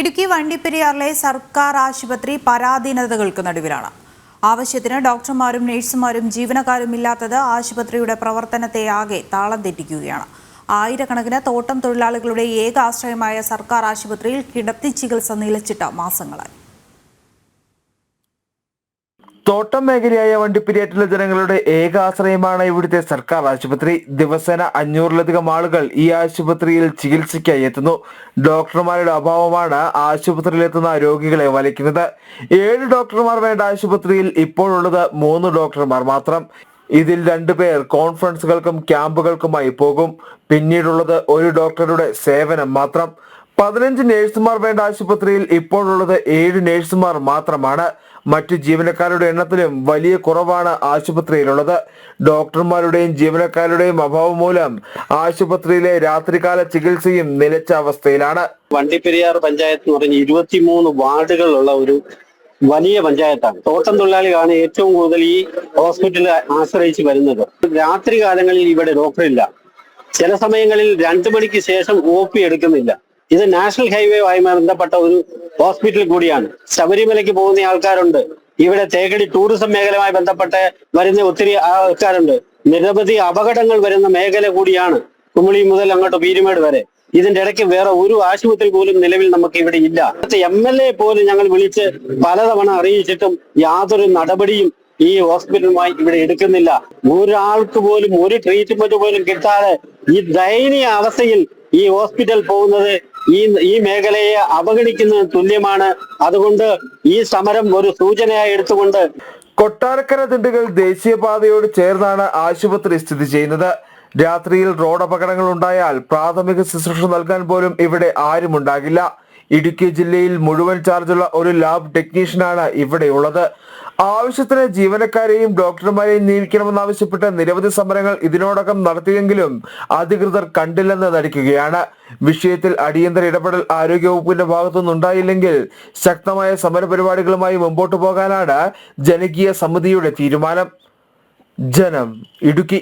ഇടുക്കി വണ്ടിപ്പെരിയാറിലെ സർക്കാർ ആശുപത്രി പരാധീനതകൾക്ക് നടുവിലാണ്. ആവശ്യത്തിന് ഡോക്ടർമാരും നഴ്സുമാരും ജീവനക്കാരും ഇല്ലാത്തത് ആശുപത്രിയുടെ പ്രവർത്തനത്തെ ആകെ താളം തെറ്റിക്കുകയാണ്. ആയിരക്കണക്കിന് തോട്ടം തൊഴിലാളികളുടെ ഏക ആശ്രയമായ സർക്കാർ ആശുപത്രിയിൽ കിടത്തി ചികിത്സ നിലച്ചിട്ട മാസങ്ങളായി. തോട്ടം മേഖലയായ വണ്ടിപ്പെരിയാറ്റിലെ ജനങ്ങളുടെ ഏക ആശ്രയമാണ് ഇവിടുത്തെ സർക്കാർ ആശുപത്രി. ദിവസേന അഞ്ഞൂറിലധികം ആളുകൾ ഈ ആശുപത്രിയിൽ ചികിത്സയ്ക്കായി എത്തുന്നു. ഡോക്ടർമാരുടെ അഭാവമാണ് ആശുപത്രിയിലെത്തുന്ന രോഗികളെ വലിക്കുന്നത്. ഏഴ് ഡോക്ടർമാർ വേണ്ട ആശുപത്രിയിൽ ഇപ്പോഴുള്ളത് മൂന്ന് ഡോക്ടർമാർ മാത്രം. ഇതിൽ രണ്ടുപേർ കോൺഫറൻസുകൾക്കും ക്യാമ്പുകൾക്കുമായി പോകും. പിന്നീടുള്ളത് ഒരു ഡോക്ടറുടെ സേവനം മാത്രം. പതിനഞ്ച് നഴ്സുമാർ വേണ്ട ആശുപത്രിയിൽ ഇപ്പോഴുള്ളത് ഏഴ് നഴ്സുമാർ മാത്രമാണ്. മറ്റു ജീവനക്കാരുടെ എണ്ണത്തിലും വലിയ കുറവാണ് ആശുപത്രിയിലുള്ളത്. ഡോക്ടർമാരുടെയും ജീവനക്കാരുടെയും അഭാവം മൂലം ആശുപത്രിയിലെ രാത്രികാല ചികിത്സയും നിലച്ച അവസ്ഥയിലാണ്. വണ്ടിപ്പെരിയാർ പഞ്ചായത്ത് എന്ന് പറഞ്ഞ ഇരുപത്തിമൂന്ന് വാർഡുകളുള്ള ഒരു വലിയ പഞ്ചായത്താണ്. തോട്ടം തൊഴിലാളികളാണ് ഏറ്റവും കൂടുതൽ ഈ ഹോസ്പിറ്റലിൽ ആശ്രയിച്ച് വരുന്നത്. രാത്രി കാലങ്ങളിൽ ഇവിടെ ഡോക്ടറില്ല. ചില സമയങ്ങളിൽ രണ്ടു മണിക്ക് ശേഷം ഒ പി എടുക്കുന്നില്ല. ഇത് നാഷണൽ ഹൈവേയുമായി ബന്ധപ്പെട്ട ഒരു ഹോസ്പിറ്റൽ കൂടിയാണ്. ശബരിമലയ്ക്ക് പോകുന്ന ആൾക്കാരുണ്ട്. ഇവിടെ തേക്കടി ടൂറിസം മേഖലയുമായി ബന്ധപ്പെട്ട് വരുന്ന ഒത്തിരി ആൾക്കാരുണ്ട്. നിരവധി അപകടങ്ങൾ വരുന്ന മേഖല കൂടിയാണ് കുമിളി മുതൽ അങ്ങോട്ട് പീരുമേട് വരെ. ഇതിന്റെ ഇടയ്ക്ക് വേറെ ഒരു ആശുപത്രി പോലും നിലവിൽ നമുക്ക് ഇവിടെ ഇല്ല. എം എൽ എ പോലും ഞങ്ങൾ വിളിച്ച് പലതവണ അറിയിച്ചിട്ടും യാതൊരു നടപടിയും ഈ ഹോസ്പിറ്റലുമായി ഇവിടെ എടുക്കുന്നില്ല. ഒരാൾക്ക് പോലും ഒരു ട്രീറ്റ്മെന്റ് പോലും കിട്ടാതെ ഈ ദയനീയ അവസ്ഥയിൽ ഈ ഹോസ്പിറ്റൽ പോകുന്നത് ഈ ഈ മേഖലയെ അവഗണിക്കുന്നതിന് തുല്യമാണ്. അതുകൊണ്ട് ഈ സമരം ഒരു സൂചനയായി എടുത്തുകൊണ്ട് കൊട്ടാരക്കര ദിണ്ടുകൾ ദേശീയപാതയോട് ചേർന്നാണ് ആശുപത്രി സ്ഥിതി ചെയ്യുന്നത്. രാത്രിയിൽ റോഡ് അപകടങ്ങൾ ഉണ്ടായാൽ പ്രാഥമിക ശുശ്രൂഷ നൽകാൻ പോലും ഇവിടെ ആരുമുണ്ടാകില്ല ഇടുക്കി ജില്ലയിൽ മുഴുവൻ ചാർജുള്ള ഒരു ലാബ് ടെക്നീഷ്യനാണ് ഇവിടെയുള്ളത് ആവശ്യത്തിന് ജീവനക്കാരെയും ഡോക്ടർമാരെയും നിയമിക്കണമെന്നാവശ്യപ്പെട്ട് നിരവധി സമരങ്ങൾ ഇതിനോടകം നടത്തിയെങ്കിലും അധികൃതർ കണ്ടില്ലെന്ന് നടിക്കുകയാണ് വിഷയത്തിൽ അടിയന്തര ഇടപെടൽ ആരോഗ്യവകുപ്പിന്റെ ഭാഗത്തുനിന്നുണ്ടായില്ലെങ്കിൽ ശക്തമായ സമരപരിപാടികളുമായി മുമ്പോട്ടു പോകാനാണ് ജനകീയ സമിതിയുടെ തീരുമാനം. ജനം ഇടുക്കി